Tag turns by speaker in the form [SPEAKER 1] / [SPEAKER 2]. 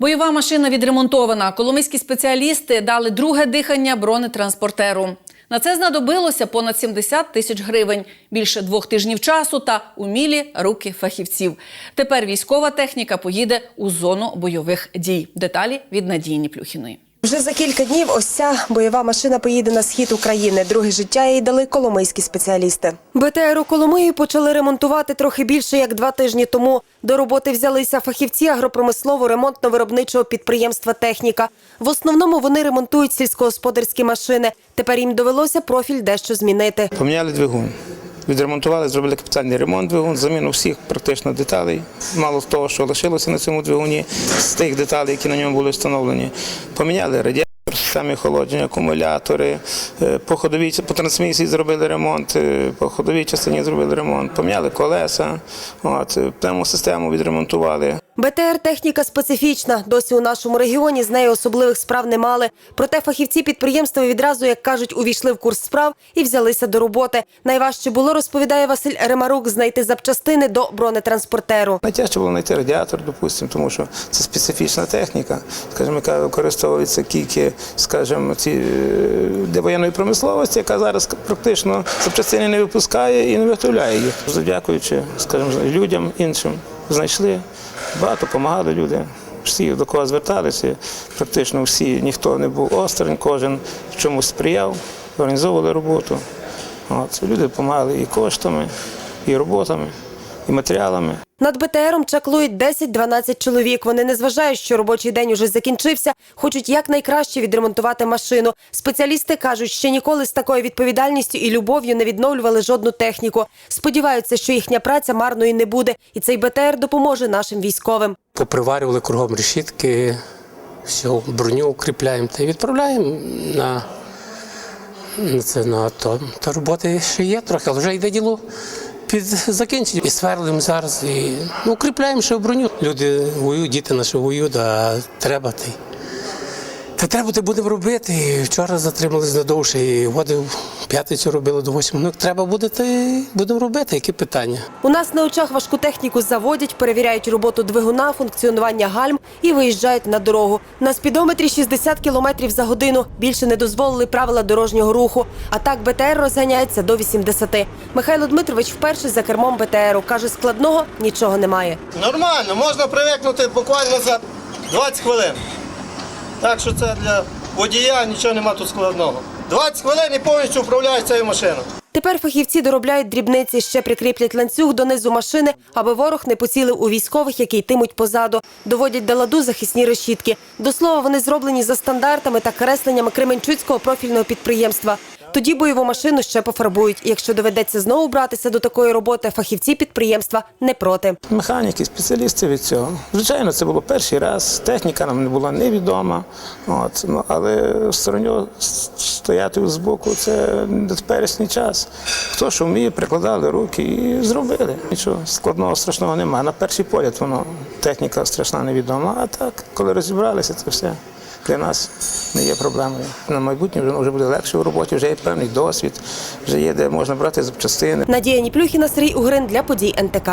[SPEAKER 1] Бойова машина відремонтована. Коломийські спеціалісти дали друге дихання бронетранспортеру. На це знадобилося понад 70 тисяч гривень, більше двох тижнів часу та умілі руки фахівців. Тепер військова техніка поїде у зону бойових дій. Деталі від Надії Ніплюхіної.
[SPEAKER 2] Вже за кілька днів ось ця бойова машина поїде на схід України. Друге життя їй дали коломийські спеціалісти. БТР у Коломиї почали ремонтувати трохи більше як два тижні тому. До роботи взялися фахівці агропромислово-ремонтно-виробничого підприємства Техніка. В основному вони ремонтують сільськогосподарські машини. Тепер їм довелося профіль дещо змінити.
[SPEAKER 3] Поміняли двигун. Відремонтували, зробили капітальний ремонт двигун, заміну всіх практично деталей. Мало того, що лишилося на цьому двигуні з тих деталей, які на ньому були встановлені. Поміняли радіатор, системи охолодження, акумулятори, е, по ходовій по трансмісії зробили ремонт, е, по ходовій частині зробили ремонт, поміняли колеса, от, е, пневмосистему відремонтували.
[SPEAKER 2] БТР техніка специфічна. Досі у нашому регіоні з нею особливих справ не мали. Проте фахівці підприємства відразу, як кажуть, увійшли в курс справ і взялися до роботи. Найважче було, розповідає Василь Ремарук, знайти запчастини до бронетранспортеру.
[SPEAKER 3] Найтяжче було знайти радіатор, допустимо, тому що це специфічна техніка, скажімо, яка використовується тільки, скажімо, ці, е, для воєнної промисловості, яка зараз практично запчастини не випускає і не виготовляє їх. Дякуючи, скажімо, людям іншим знайшли. Багато допомагали люди. Всі до кого зверталися, практично всі, ніхто не був осторонь, кожен чомусь сприяв, організовували роботу. От, люди допомагали і коштами, і роботами, і матеріалами.
[SPEAKER 2] Над БТРом чаклують 10-12 чоловік. Вони не зважають, що робочий день уже закінчився, хочуть якнайкраще відремонтувати машину. Спеціалісти кажуть, ще ніколи з такою відповідальністю і любов'ю не відновлювали жодну техніку. Сподіваються, що їхня праця марною не буде, і цей БТР допоможе нашим військовим.
[SPEAKER 4] поприварювали кругом решітки, всю броню укріпляємо та й відправляємо на, на це на то. Та роботи ще є трохи, але вже йде діло під закінчення. І сверлимо зараз, і ну, укріпляємо ще броню. Люди воюють, діти наші воюють, а треба ти. Та треба ти будемо робити. Вчора затримались надовше, і води в п'ятницю робили до восьми. Ну, треба буде, будемо робити. Які питання?
[SPEAKER 2] У нас на очах важку техніку заводять, перевіряють роботу двигуна, функціонування гальм і виїжджають на дорогу. На спідометрі 60 км за годину. Більше не дозволили правила дорожнього руху. А так БТР розганяється до 80. Михайло Дмитрович вперше за кермом БТРу. Каже, складного нічого немає.
[SPEAKER 5] Нормально, можна привикнути буквально за 20 хвилин. Так що це для водія нічого нема тут складного. 20 хвилин і повністю управляють цією машиною.
[SPEAKER 2] Тепер фахівці доробляють дрібниці, ще прикріплять ланцюг донизу машини, аби ворог не поцілив у військових, які йтимуть позаду. Доводять до ладу захисні решітки. До слова, вони зроблені за стандартами та кресленнями Кременчуцького профільного підприємства. Тоді бойову машину ще пофарбують. Якщо доведеться знову братися до такої роботи, фахівці підприємства не проти.
[SPEAKER 3] Механіки, спеціалісти від цього. Звичайно, це було перший раз. Техніка нам не була невідома. От, ну, але сторонньо стояти з боку це теперішній час. Хто що вміє, прикладали руки і зробили. Нічого складного, страшного немає. На перший погляд воно техніка страшна невідома. А так, коли розібралися, це все. Для нас не є проблемою. На майбутнє вже, вже буде легше в роботі, вже є певний досвід, вже є де можна брати запчастини.
[SPEAKER 2] Надія Ніплюхіна, Сергій Угрин для подій НТК.